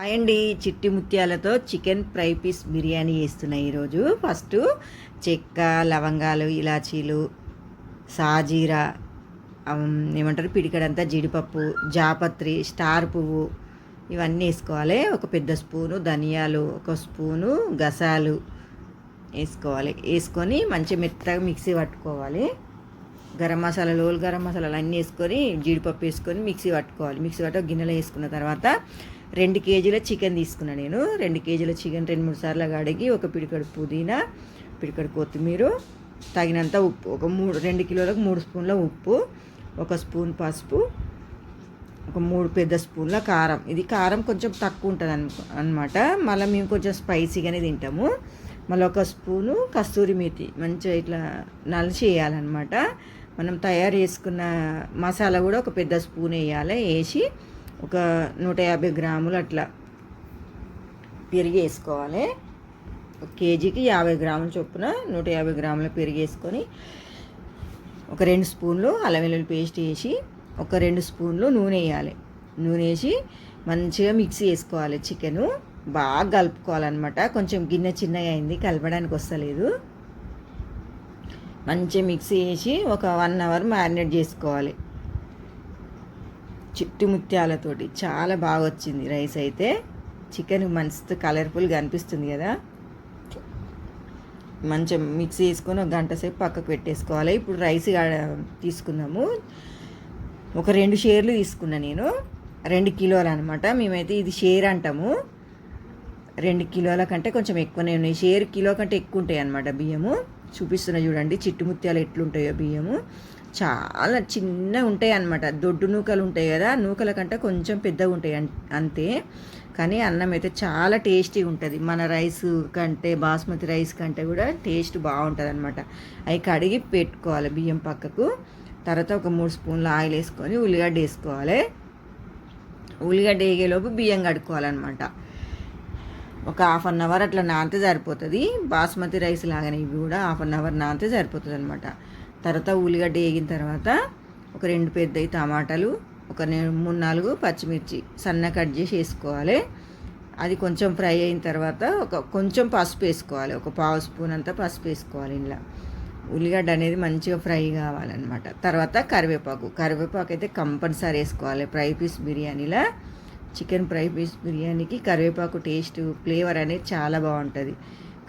Hi అండి. చిట్టి ముత్యాలతో చికెన్ ఫ్రై పీస్ బిర్యానీ వేస్తున్నాయి ఈరోజు. ఫస్ట్ చెక్క లవంగాలు ఇలాచీలు సాజీరా ఏమంటారు పిడికడంతా జీడిపప్పు జాపత్రి స్టార్ పువ్వు ఇవన్నీ వేసుకోవాలి. ఒక పెద్ద స్పూను ధనియాలు ఒక స్పూను గసాలు వేసుకోవాలి. వేసుకొని మంచి మెత్తగా మిక్సీ పట్టుకోవాలి. గరం మసాలాలు ఓల్ గరం మసాలాలు అన్నీ వేసుకొని జీడిపప్పు వేసుకొని మిక్సీ పట్టుకోవాలి. మిక్సీ పట్టు గిన్నెలో వేసుకున్న తర్వాత రెండు కేజీల చికెన్ తీసుకున్నాను నేను. రెండు కేజీల చికెన్ రెండు మూడు సార్లు కడిగి ఒక పిడికడు పుదీనా పిడికడు కొత్తిమీర తగినంత ఉప్పు. ఒక మూడు రెండు కిలోలకు మూడు స్పూన్ల ఉప్పు ఒక స్పూన్ పసుపు ఒక మూడు పెద్ద స్పూన్ల కారం. ఇది కారం కొంచెం తక్కువ ఉంటుంది అను అనమాట మళ్ళీ మేము కొంచెం స్పైసీగానే తింటాము. మళ్ళీ ఒక స్పూను కస్తూరి మేతి మంచిగా ఇట్లా నలిచి వేయాలన్నమాట. మనం తయారు చేసుకున్న మసాలా కూడా ఒక పెద్ద స్పూన్ వేయాలి వేసి ఒక నూట యాభై గ్రాములు అట్లా పెరిగి వేసుకోవాలి ఒక కేజీకి యాభై గ్రాముల చొప్పున నూట యాభై గ్రాముల పెరిగి వేసుకొని ఒక రెండు స్పూన్లు అల్లం వెల్లుల్లి పేస్ట్ వేసి ఒక రెండు స్పూన్లు నూనె వేయాలి. నూనె వేసి మంచిగా మిక్సీ వేసుకోవాలి చికెను బాగా కలుపుకోవాలన్నమాట. కొంచెం గిన్నె చిన్నగా అయింది కలపడానికి వస్తలేదు. మంచిగా మిక్సీ వేసి ఒక వన్ అవర్ మ్యారినేట్ చేసుకోవాలి. చిట్టి ముత్యాలతోటి చాలా బాగా వచ్చింది రైస్ అయితే. చికెన్ మస్తు కలర్ఫుల్గా అనిపిస్తుంది కదా. మంచిగా మిక్సీ వేసుకొని ఒక గంట సేపు పక్కకు పెట్టేసుకోవాలి. ఇప్పుడు రైస్ తీసుకుందాము ఒక రెండు షేర్లు తీసుకున్నా నేను. రెండు కిలోలు అనమాట మేమైతే ఇది షేర్ అంటాము. రెండు కిలోల కంటే కొంచెం ఎక్కువనే ఉన్నాయి. షేర్ కిలో కంటే ఎక్కువ ఉంటాయి అనమాట బియ్యము. చూపిస్తున్నా చూడండి చిట్టు ముత్యాలు ఎట్లుంటాయో బియ్యము. చాలా చిన్న ఉంటాయి అనమాట దొడ్డు నూకలు ఉంటాయి కదా నూకల కంటే కొంచెం పెద్దగా ఉంటాయి అంతే. కానీ అన్నం అయితే చాలా టేస్టీగా ఉంటుంది. మన రైస్ కంటే బాస్మతి రైస్ కంటే కూడా టేస్ట్ బాగుంటుంది అనమాట అవి కడిగి పెట్టుకోవాలి బియ్యం పక్కకు. తర్వాత ఒక మూడు స్పూన్ల ఆయిల్ వేసుకొని ఉల్లిగడ్డ వేసుకోవాలి. ఉల్లిగడ్డ వేగేలోపు బియ్యం కడుక్కోవాలన్నమాట. ఒక హాఫ్ అన్ అవర్ అట్లా నానితే సరిపోతుంది. బాస్మతి రైస్ లాగానే ఇవి కూడా హాఫ్ అన్ అవర్ నానితే సరిపోతుంది అనమాట తర్వాత ఉల్లిగడ్డ వేగిన తర్వాత ఒక రెండు పెద్దవి టమాటాలు ఒక మూడు నాలుగు పచ్చిమిర్చి సన్న కట్ చేసి వేసుకోవాలి. అది కొంచెం ఫ్రై అయిన తర్వాత ఒక కొంచెం పసుపు వేసుకోవాలి. ఒక పావు స్పూన్ అంతా పసుపు వేసుకోవాలి ఇంట్లో ఉల్లిగడ్డ అనేది మంచిగా ఫ్రై కావాలన్నమాట. తర్వాత కరివేపాకు. కరివేపాకు అయితే కంపల్సరీ వేసుకోవాలి. ఫ్రై పీస్ బిర్యానీలో. చికెన్ ఫ్రై పీస్ బిర్యానీకి కరివేపాకు టేస్ట్ ఫ్లేవర్ అనేది చాలా బాగుంటుంది.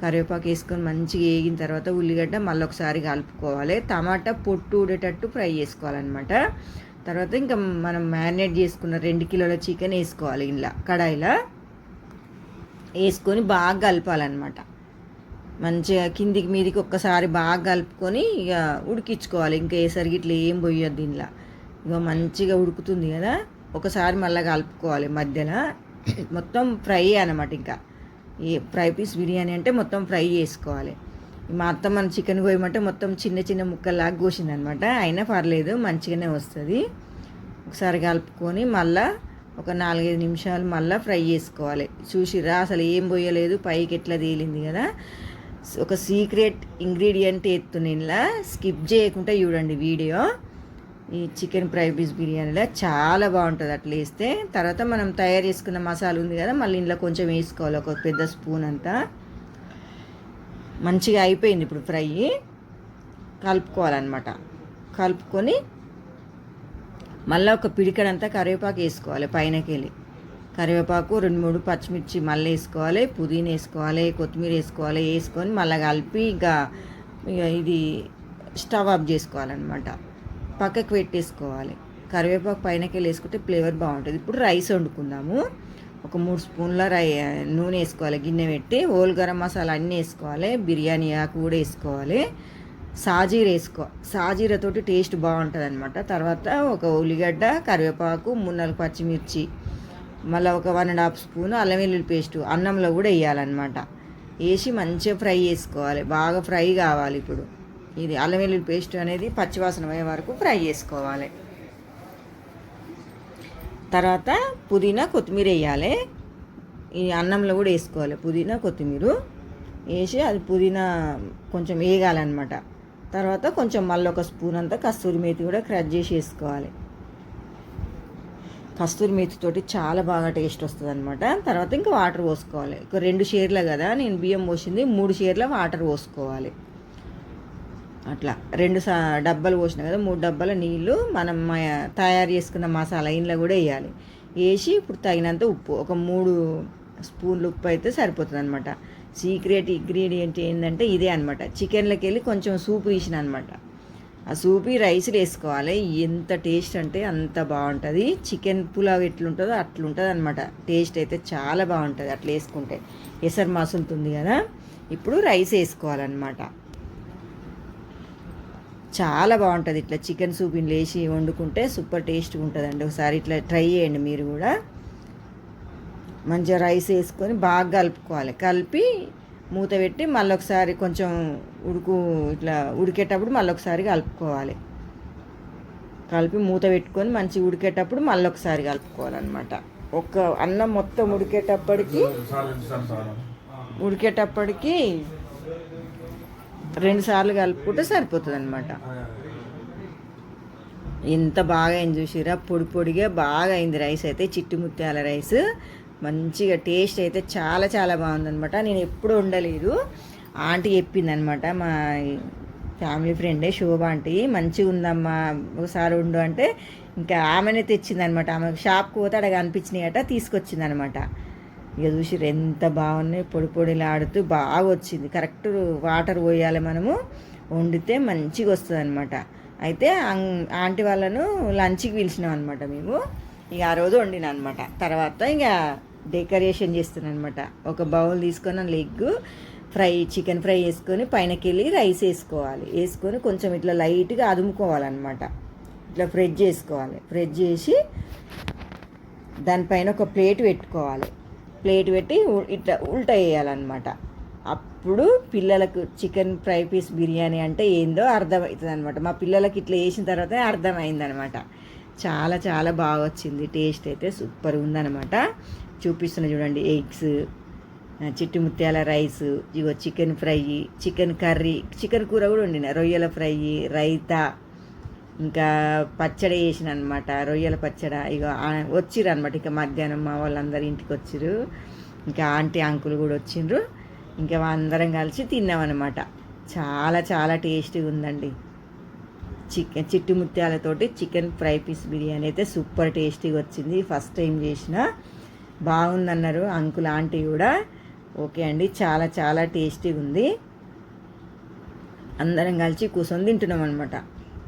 కరివేపాకు వేసుకొని మంచిగా వేగిన తర్వాత ఉల్లిగడ్డ మళ్ళీ ఒకసారి కలుపుకోవాలి. టమాటా పొట్టు ఊడేటట్టు ఫ్రై చేసుకోవాలన్నమాట. తర్వాత ఇంకా మనం మ్యారినేట్ చేసుకున్న రెండు కిలోల చికెన్ వేసుకోవాలి ఇంట్లో కడాయిలో. వేసుకొని బాగా కలపాలన్నమాట. మంచిగా కిందికి మీదికి ఒక్కసారి బాగా కలుపుకొని ఇక ఉడికించుకోవాలి. ఇంకా వేసరికి ఇట్లా ఏం పోయొద్దు దీనిలో ఇక మంచిగా ఉడుకుతుంది కదా. ఒకసారి మళ్ళీ కలుపుకోవాలి మధ్యలో. మొత్తం ఫ్రై అనమాట ఇంకా. ఈ ఫ్రై పీస్ బిర్యానీ అంటే మొత్తం ఫ్రై చేసుకోవాలి. మా అత్త మన చికెన్ కోయమంటే మొత్తం చిన్న చిన్న ముక్కల్లాగా కోసిందనమాట. అయినా పర్లేదు మంచిగానే వస్తుంది. ఒకసారి కలుపుకొని మళ్ళా ఒక నాలుగైదు నిమిషాలు మళ్ళీ ఫ్రై చేసుకోవాలి. చూసిరా అసలు ఏం పోయలేదు పైకి ఎట్లా తేలింది కదా. ఒక సీక్రెట్ ఇంగ్రీడియంట్ ఎత్తునిలా స్కిప్ చేయకుండా చూడండి వీడియో. ఈ చికెన్ ఫ్రై పీస్ బిర్యానీలో చాలా బాగుంటుంది. అట్లా వేస్తే తర్వాత మనం తయారు చేసుకున్న మసాలా ఉంది కదా మళ్ళీ ఇంట్లో కొంచెం వేసుకోవాలి. ఒక పెద్ద స్పూన్ అంతా. మంచిగా అయిపోయింది ఇప్పుడు ఫ్రై. కలుపుకోవాలన్నమాట. కలుపుకొని మళ్ళీ ఒక పిడికడంతా కరివేపాకు వేసుకోవాలి పైనకి వెళ్ళి కరివేపాకు రెండు మూడు పచ్చిమిర్చి మళ్ళీ వేసుకోవాలి పుదీనా వేసుకోవాలి కొత్తిమీర వేసుకోవాలి వేసుకొని మళ్ళీ కలిపి ఇంకా ఇక ఇది స్టవ్ ఆఫ్ చేసుకోవాలన్నమాట. పక్కకు పెట్టేసుకోవాలి. కరివేపాకు పైనకి వేసుకుంటే ఫ్లేవర్ బాగుంటుంది. ఇప్పుడు రైస్ వండుకుందాము. ఒక మూడు స్పూన్ల రై నూనె వేసుకోవాలి. గిన్నె పెట్టి ఓల్ గరం మసాలా అన్నీ వేసుకోవాలి. బిర్యానీ ఆకు కూడా వేసుకోవాలి. సాజీర వేసుకో సాజీరతోటి టేస్ట్ బాగుంటుంది అనమాట తర్వాత ఒక ఉల్లిగడ్డ కరివేపాకు మూడు నాలుగు పచ్చిమిర్చి మళ్ళీ ఒక వన్ అండ్ హాఫ్ స్పూన్ అల్లం వెల్లుల్లి పేస్ట్ అన్నంలో కూడా వేయాలన్నమాట. వేసి మంచిగా ఫ్రై చేసుకోవాలి. బాగా ఫ్రై కావాలి ఇప్పుడు. ఇది అల్లం వెల్లుల్లి పేస్ట్ అనేది పచ్చివాసన అయ్యే వరకు ఫ్రై చేసుకోవాలి. తర్వాత పుదీనా కొత్తిమీర వేయాలి. ఈ అన్నంలో కూడా వేసుకోవాలి పుదీనా కొత్తిమీర. వేసి అది పుదీనా కొంచెం వేగాలన్నమాట. తర్వాత కొంచెం మళ్ళీ ఒక స్పూన్ అంతా కస్తూరి మేతి కూడా క్రష్ చేసి వేసుకోవాలి. కస్తూరి మేతితోటి చాలా బాగా టేస్ట్ వస్తుంది అనమాట తర్వాత ఇంకా వాటర్ పోసుకోవాలి. ఒక రెండు షేర్ల కదా నేను బియ్యం పోసింది మూడు షేర్ల వాటర్ పోసుకోవాలి. అట్లా. రెండు సా డబ్బాలు పోసిన కదా మూడు డబ్బాల నీళ్ళు మనం తయారు చేసుకున్న మసాలా ఇంట్లో కూడా వేయాలి. వేసి ఇప్పుడు తగినంత ఉప్పు ఒక మూడు స్పూన్లు ఉప్పు అయితే సరిపోతుంది అనమాట సీక్రెట్ ఇంగ్రీడియంట్ ఏంటంటే ఇదే అనమాట చికెన్లోకి వెళ్ళి కొంచెం సూప్ తీసిన అనమాట ఆ సూప్ రైస్లు రైస్లో వేసుకోవాలి. ఎంత టేస్ట్ అంటే అంత బాగుంటుంది. చికెన్ పులావ్ ఎట్లుంటుందో అట్లుంటుంది అనమాట టేస్ట్ అయితే చాలా బాగుంటుంది అట్లా వేసుకుంటే. ఎసరు మసులుతుంది కదా. ఇప్పుడు రైస్ వేసుకోవాలన్నమాట. చాలా బాగుంటుంది. ఇట్లా చికెన్ సూప్ వేసి వండుకుంటే సూపర్ టేస్ట్గా ఉంటుందండి. ఒకసారి ఇట్లా ట్రై చేయండి మీరు కూడా. మంచిగా రైస్ వేసుకొని బాగా కలుపుకోవాలి. కలిపి మూత పెట్టి మళ్ళీ ఒకసారి కొంచెం ఉడుకు ఇట్లా ఉడికేటప్పుడు మళ్ళీ ఒకసారి కలుపుకోవాలి. కలిపి మూత పెట్టుకొని మంచిగా ఉడికేటప్పుడు మళ్ళీ ఒకసారి కలుపుకోవాలన్నమాట. ఒక అన్నం మొత్తం ఉడికేటప్పటికి ఉడికేటప్పటికి రెండు సార్లు కలుపుకుంటే సరిపోతుంది అనమాట ఎంత బాగా అయింది చూసిరా పొడి పొడిగా బాగా అయింది రైస్ అయితే చిట్టి ముత్యాల రైస్. మంచిగా టేస్ట్ అయితే చాలా చాలా బాగుందనమాట నేను ఎప్పుడు ఉండలేదు ఆంటీ చెప్పింది అనమాట మా ఫ్యామిలీ ఫ్రెండే శోభ ఆంటీ మంచిగా ఉందమ్మా ఒకసారి ఉండు అంటే ఇంకా ఆమెనే తెచ్చిందనమాట ఆమె షాప్కి పోతే అక్కడ అనిపించినాయట తీసుకొచ్చిందనమాట ఇక చూసి ఎంత బాగున్నాయి పొడి పొడిలాడుతూ బాగా వచ్చింది కరెక్ట్ వాటర్ పోయాలి మనము. వండితే మంచిగా వస్తుంది అనమాట అయితే ఆంటీ వాళ్ళను లంచ్కి పిలిచినాం అనమాట మేము. ఇక ఆ రోజు వండిన అనమాట తర్వాత ఇక డెకరేషన్ చేస్తున్నాను అనమాట ఒక బౌల్ తీసుకొని లెగ్ ఫ్రై చికెన్ ఫ్రై వేసుకొని పైనకి వెళ్ళి రైస్ వేసుకోవాలి. వేసుకొని కొంచెం ఇట్లా లైట్గా అదుముకోవాలన్నమాట. ఇట్లా ఫ్రెజ్ చేసుకోవాలి. ఫ్రెజ్ చేసి దానిపైన ఒక ప్లేట్ పెట్టుకోవాలి. ప్లేట్ పెట్టి ఇట్లా ఉల్టా వేయాలన్నమాట. అప్పుడు పిల్లలకు చికెన్ ఫ్రై పీస్ బిర్యానీ అంటే ఏందో అర్థమవుతుంది అనమాట మా పిల్లలకి ఇట్లా వేసిన తర్వాత అర్థమైందనమాట చాలా చాలా బాగా వచ్చింది. టేస్ట్ అయితే సూపర్ ఉందన్నమాట. చూపిస్తున్నా చూడండి ఎగ్స్ చిట్టి ముత్యాల రైస్ ఇగో chicken fry chicken curry chicken కూర కూడా వండిన. రొయ్యల ఫ్రై రైతా ఇంకా పచ్చడి వేసిన అనమాట రొయ్యల పచ్చడి. ఇక వచ్చిర్రు అనమాట ఇక మధ్యాహ్నం మా వాళ్ళందరూ ఇంటికి వచ్చిర్రు ఇంకా ఆంటీ అంకుల్ కూడా వచ్చిండ్రు. ఇంకా అందరం కలిసి తిన్నామన్నమాట. చాలా చాలా టేస్టీగా ఉందండి. చికెన్ చిట్టి ముత్యాలతోటి చికెన్ ఫ్రై పీస్ బిర్యానీ అయితే సూపర్ టేస్టీగా వచ్చింది. ఫస్ట్ టైం చేసిన బాగుందన్నారు అంకుల్ ఆంటీ కూడా. ఓకే అండి చాలా చాలా టేస్టీగా ఉంది. అందరం కలిసి కూర్చొని తింటున్నాం అనమాట